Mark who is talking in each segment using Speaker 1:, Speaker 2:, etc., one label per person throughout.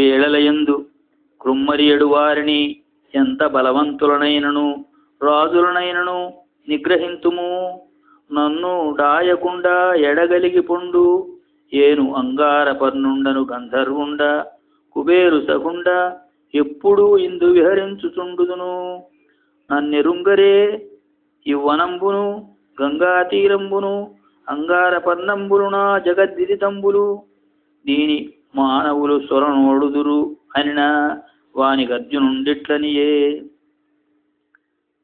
Speaker 1: వేళలయందు కృమ్మరియడు వారిని ఎంత బలవంతులనైనను రాజులనైనను నిగ్రహింతుము? నన్ను డాయకుండా ఎడగలిగి పొండు ఏను అంగారపర్నుండను గంధర్వుండ కుబేరు సగుండ ఎప్పుడూ ఇందు విహరించుచుండుదును. నన్నెరుంగరే ఇవ్వనంబును గంగాతీరంబును అంగారపర్ణంబులు నా జగద్దిరితంబులు దీని మానవులు స్వరనోడుదురు అనిన వాని అర్జునుండిట్లనియే?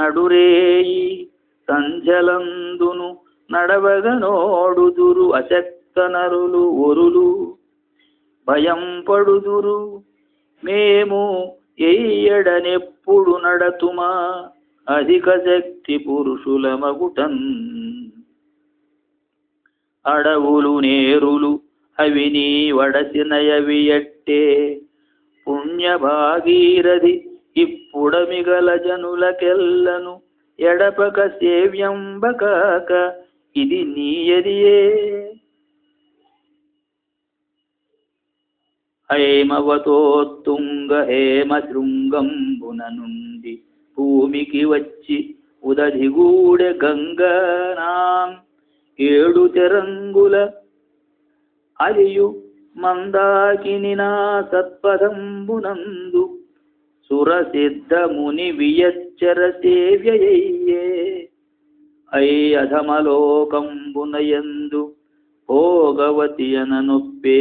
Speaker 1: నడురేయి సంజలందును నడవగనోడుదురు అశక్త నరులు ఒరులు. భయం పడుదురు మేము ఎయ్యడనెప్పుడు నడతుమా? అధిక శక్తి పురుషుల మగుటన్ అడవులు నేరులు అవి నీ వడసినయవి ఎట్టే పుణ్య భాగీరథి ఇప్పుడమిగల జనులకెల్లను ఎడపక సేవ్యంబకాక ఇది నీయదియే హేమవతోత్తుంగ హేమ శృంగంబున నుండి భూమికి వచ్చి ఉదధిగూడె గంగనాం ఏడు తెరంగుల అలియు మందాకినినా సత్పదంబునందు సురసిద్ధ ముని వియచ్చర సేవ్యయ్యే ఐ అధమలోకంబునయందు భోగవతి అననొప్పే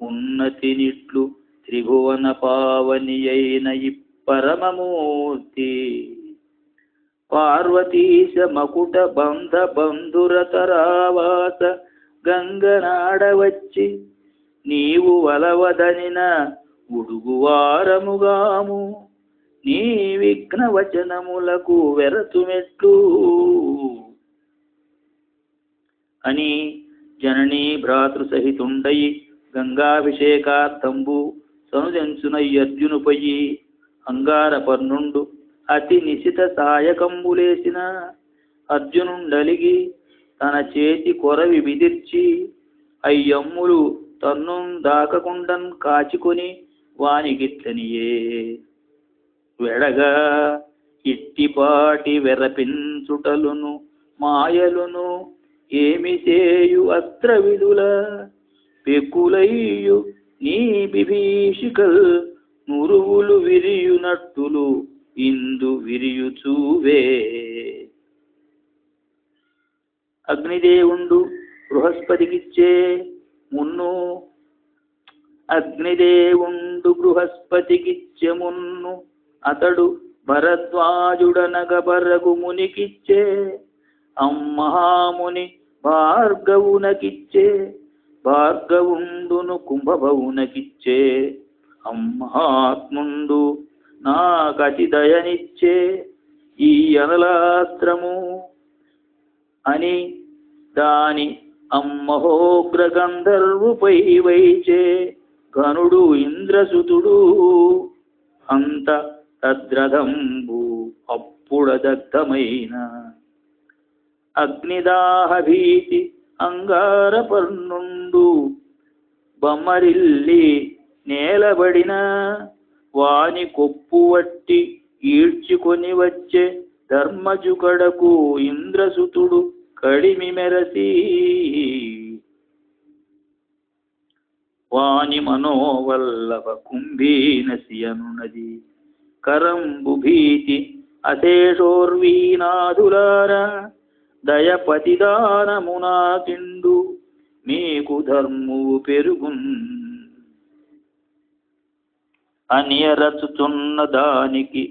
Speaker 1: ఉన్నతి నిట్లు త్రిభువన పావని అయిన పరమమూర్తి పార్వతీశ మకుట బంధ బంధురతరావాస గంగనాడవచ్చి నీవు వలవదనిన ఉడుగువారముగాము. నీ విఘ్న వచనములకు వెరతుమెట్లు. అని జననీ భ్రాతృ సహితుండయి గంగాభిషేకార్థంబు సనుజంచునయ్యర్జునుపయి అంగారపర్ణుండు అతి నిశిత సాయకంబులేసిన అర్జునుండలిగి తన చేతి కొరవి విదిర్చి అయ్యమ్ములు తన్ను దాకకుండన్ కాచుకొని వానిగిట్లనియే. వెడగా ఇట్టిపాటి వెరపించుటలును మాయలును ఏమి చేయు అస్త్ర విధుల పెక్కులయ్యు నీ బిభీషికల్ నురువులు విరియునట్టులు ఇందు విరియుచూవే. అగ్నిదేవుండు బృహస్పతికిచ్చే మున్ను. అగ్నిదేవుండు బృహస్పతికిచ్చే మున్ను అతడు భరద్వాజుడనగ బరగు మునికిచ్చే. అమ్మహాముని భార్గవునకిచ్చే. భార్గవుండును కుంభభవునకిచ్చే. అమ్మహాత్ముండు నాకతి దయనిచ్చే ఈ అనలాస్త్రము అని దాని అమ్మహోగ్ర గంధర్వుపై వైచే ఘనుడు ఇంద్రసుతుడు. అంత తద్రథంబు అప్పుడదగ్ధమైన అగ్నిదాహ భీతి అంగారపర్ణుండు బొమ్మరిల్లి నేలబడిన వాని కొప్పు వట్టి ఈడ్చుకొని వచ్చే ధర్మజుకడకు ఇంద్రసుతుడు. కడిమి మెరసి వాని మనోవల్లభ కుంభీనసి అనునది కరంబు భీతి అశేషోర్వీనాధులార దయపతిదానమునా తిండు మీకు ధర్మువు పెరుగున్ అనియరచుచున్న దానికి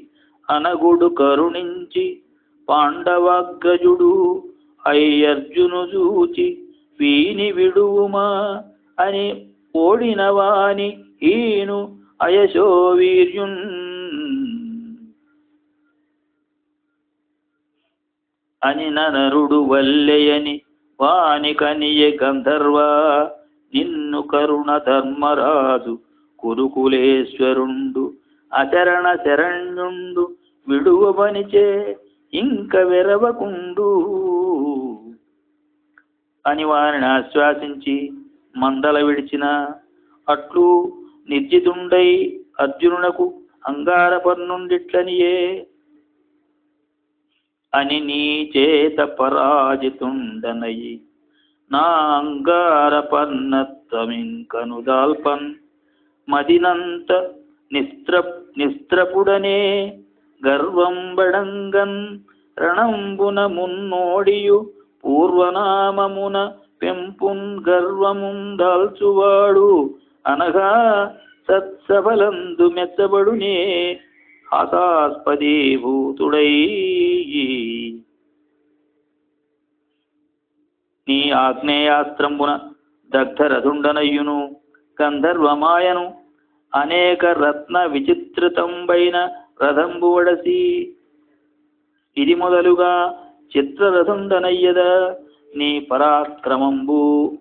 Speaker 1: అనగుడు కరుణించి పాండవాగ్రజుడు అయ్యర్జును చూచి వీని విడువుమా? అని ఓడిన వాని ఈను అయశో వీర్యున్ అని ననరుడు వల్లెయని వాని కనియ గంధర్వ నిన్ను కరుణ ధర్మరాజు కురుకులేశ్వరుండు అచరణ శరణ్యుండు విడువబనిచే ఇంక వెరవకుండు. అని వారిని ఆశ్వాసించి మందల విడిచిన అట్లు నిర్జితుండై అర్జునునకు అంగారపర్నుండిట్లనియే. అని నీ చేత పరాజితుండనయి నా అంగారపర్ణత్వమింకనుదాల్పన్ మదినంత నిస్త్ర నిస్త్రపుడనే గర్వంబడంగన్ రణంబున మున్నోడియు పూర్వనామమున పెంపున్ గర్వముందాల్చువాడు అనగా సత్సఫలందు మెచ్చబడునే హాసాస్పదీ భూతుడై నీ ఆగ్నేయాస్త్రంబున దగ్ధరథుండనయ్యును గంధర్వమాయను అనేక రత్న విచిత్రితంబైన రథంబువడసి ఇది మొదలుగా చిత్రరథుండనయ్యద నీ పరాక్రమంబు.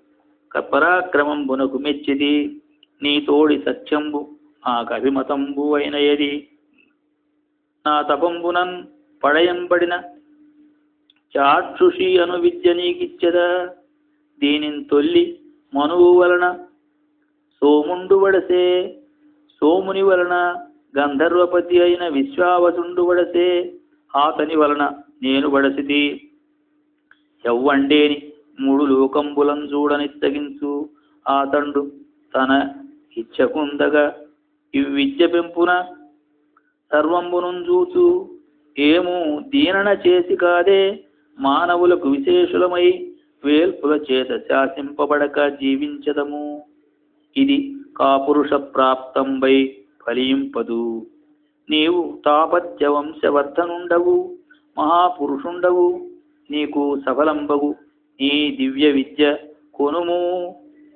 Speaker 1: క- పరాక్రమంబునకు మెచ్చిది నీ తోడి సత్యంబు నాకు అభిమతంబు అయినయది. నా తపంబునన్ పడయంబడిన చాక్షుషి అను విద్య నీకిచ్చదా. దీనిని తొల్లి మనువు వలన సోముండు వడసే. సోముని వలన గంధర్వపతి అయిన విశ్వావసుండు వడసే. ఆతని వలన నేను వడసిది ఎవ్వండేని మూడు లోకంబులం చూడనిత్తగించు. ఆతండు తన ఇచ్చకుందగా ఇవ్విద్య పెంపున సర్వంబును చూచు. ఏమూ దీనన చేసి కాదే మానవులకు విశేషులమై వేల్పుల చేత శాసింపబడక జీవించదము. ఇది కాపురుష ప్రాప్తంబై ఫలింపదు. నీవు తాపత్య వంశవర్ధనుండవు. మహాపురుషుండవు నీకు సఫలంబగు నీ దివ్య విద్య కొనుము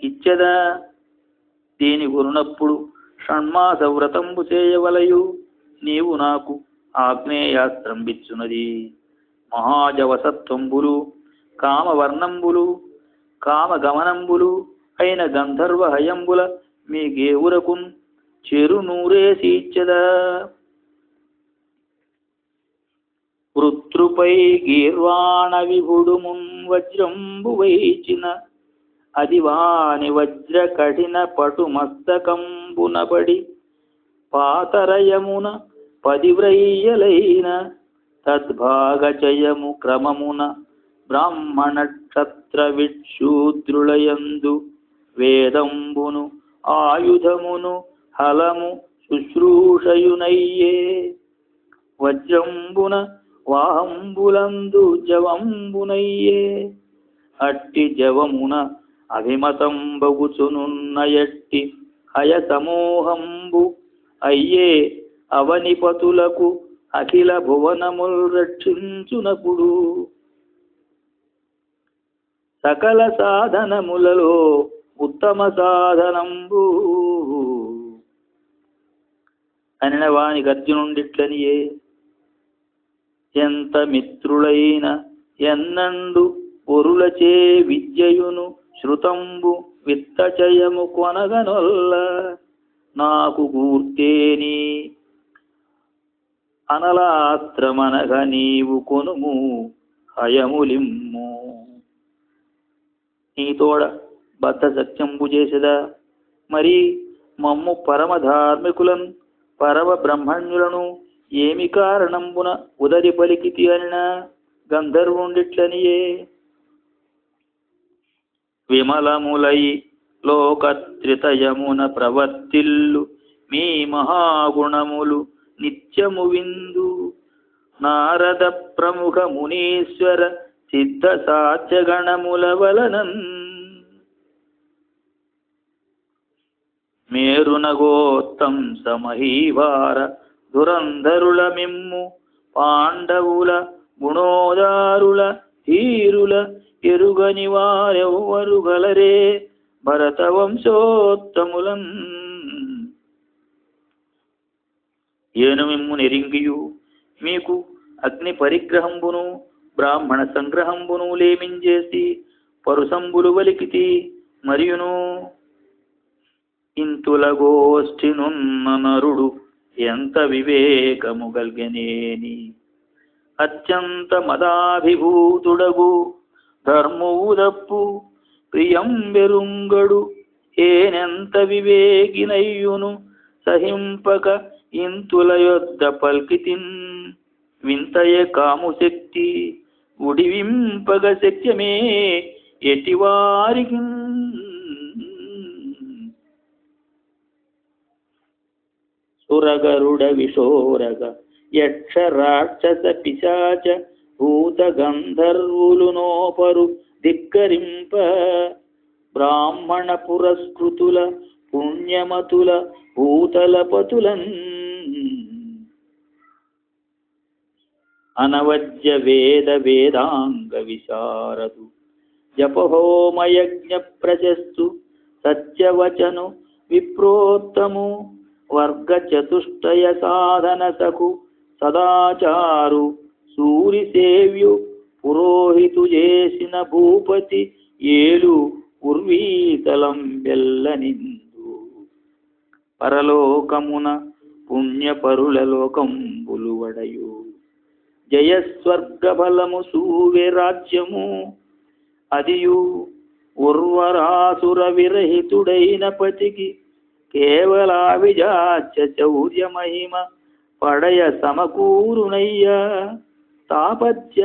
Speaker 1: ఇచ్చదా. దీని కొనునప్పుడు షణ్మాస వ్రతంబు చేయవలయు నీవు నాకు ఆగ్నేయాస్త్రంబిచ్చునది మహాజవసత్వంబులు కామవర్ణంబులు కామగమనంబులు అయిన గంధర్వ హయంబుల మీ గేవురకున్ చెరు నూరేసి ఇచ్చదా. వృత్రుపై గీర్వాణ విభుడుమున్ వజ్రంబు వైచిన. అది వజ్ర కఠిన పటు మస్తకంబునబడి పాతరయమున పదివ్రయ్యలైన. తద్భాగచయము క్రమమున బ్రాహ్మణక్షత్ర విక్షూద్రులయందు వేదంబును ఆయుధమును హలము శుశ్రూషయునయ్యే. వజ్రంబున వాహంబులందు జవంబునయ్యే. అట్టి జవమున అభిమతం బగుచునున్న ఎట్టి హయ సమూహంబు అయ్యే అవనిపతులకు అఖిల భువనముల్ రక్షించునప్పుడు సకల సాధనములలో ఉత్తమ సాధనంబు. అనిన వానికి అర్జునుండిట్లనియే ఎంత మిత్రులైన ఎన్నండు పొరులచే విద్యయును శృతంబు విత్తచయము కొనగనొల్ల. నాకు గూర్తేని అనలాస్త్రమనగ నీవు కొనుము హయములిమ్ము. నీతోడ బద్ధ సత్యంబు చేసదా? మరి మమ్ము పరమ ధార్మికులను పరమ బ్రహ్మణ్యులను ఏమి కారణంబున ఉదరి పలికితి అనిన గంధర్వుండిట్లనియే? విమలములై లోకత్రితయమున ప్రవర్తిల్లు మీ మహాగుణములు నిత్యము విందు. నారద ప్రముఖ మునీశ్వర సిద్ధ సాధ్యగణముల వలనన్ మేరునగోత్తం సమహీవార దురంధరుల మిమ్ము పాండవుల గుణోదారుల హీరుల ఎరుగని వారెవ్వరు గలరే? భరత వంశోత్తములం ఏను మిమ్ము నెరింగియు మీకు అగ్ని పరిగ్రహంబును బ్రాహ్మణ సంగ్రహంబును లేమించేసి పరుసంబులు వలికితి మరియును. ఇంతుల గోష్ఠినున్న నరుడు ఎంత వివేకము గల్గనేని అత్యంత మదాభిభూతుడగు ధర్మవు దప్పు ప్రియం బెరుంగడు ఏనెంత వివేకినయ్యును? సహింపక ఇంతుల యొద్ద పల్కితిన్ వింతయ కాము శక్తి ఉడివింపగ శక్యమే ఎటివారికి సురగరుడ విషోరగ యక్ష రాక్షస పిశాచ భూత గంధర్వులు నోపరు ధిక్కరింప. బ్రాహ్మణ పురస్కృతుల పుణ్యమతుల భూతలపతులన్. అనవజ్య వేద వేదాంగ విశారదు జపహోమయజ్ఞ ప్రశస్తు సత్యవచను విప్రోత్తము. వర్గ చతుష్టయ సాధన సఖు సదాచారు సూరి సేవ్యు పురోహితు చేసిన భూపతి ఏలు ఉర్వీతలం వెల్లనిందు పరలోకమున పుణ్యపరుల లోకంబులువడయు జయస్వర్గఫలము జయస్వర్గ బలము సూవె రాజ్యము అదియు ఉర్వరాసుర విరహితుడైన పతికి కేవలావిజాచ చౌర్య మహిమ పడయ సమకూరునయ్య తాపత్య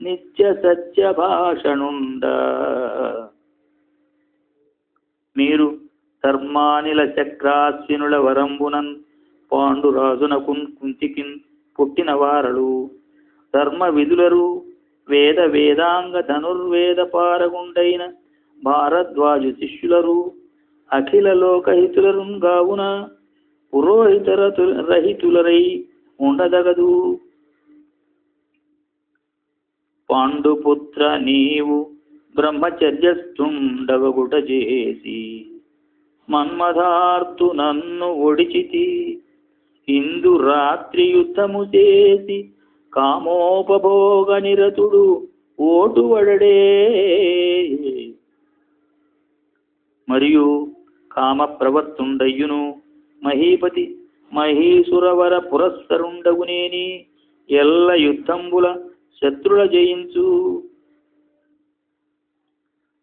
Speaker 1: నిత్య సత్య భాషణుండ మీరు ధర్మానిల చక్రాశ్వినుల వరంబునన్ పాండురాజునకున్ కుంతికిన్ పుట్టిన వారలు ధర్మ విధులరు వేద వేదాంగ ధనుర్వేద పారగుండైన భారద్వాజు శిష్యులరు అఖిల లోకహితులరున్ గావున పురోహితర రహితులరై ఉండదగదు. పాండుపుత్ర నీవు బ్రహ్మచర్యస్తుండవగుట చేసి మన్మధార్తు నన్ను ఒడిచితి ఇందు రాత్రి యుద్ధము చేసి కామోపభోగ నిరతుడు ఓటువడడే. మరియు కామప్రవర్తుండయ్యును. మహీపతి మహీసురవర పురస్సరుండగునేని ఎల్ల యుద్ధంబుల శత్రుల జయించు.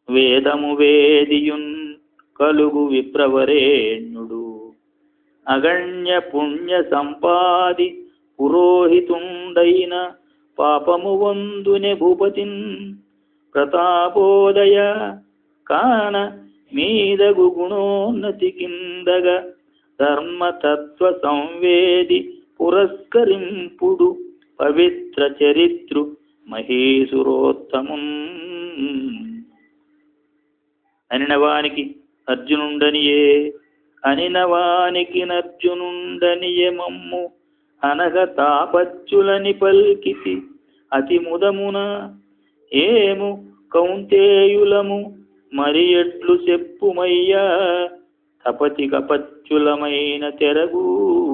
Speaker 1: వేదము వేదియున్ కలుగు విప్రవరేణ్యుడు. అగణ్య పుణ్య సంపాది పురోహితుండైన పాపము వందునే భూపతిన్. ప్రతాపోదయ కాన మీదగు గుణోన్నతి కిందగ ధర్మతత్వ సంవేది పురస్కరింపుడు పవిత్ర చరిత్రు మహేసురోత్తమున్ అనినవానికి అర్జునుండనియే అనినవానికి నర్జునుండనియే మమ్ము అనగ తాపచ్చులని పల్కితి అతి ముదమున ఏము కౌంతేయులము మరి ఎట్లు చెప్పుమయ్యా తపతి కపచ్చులమైన తెరగూ.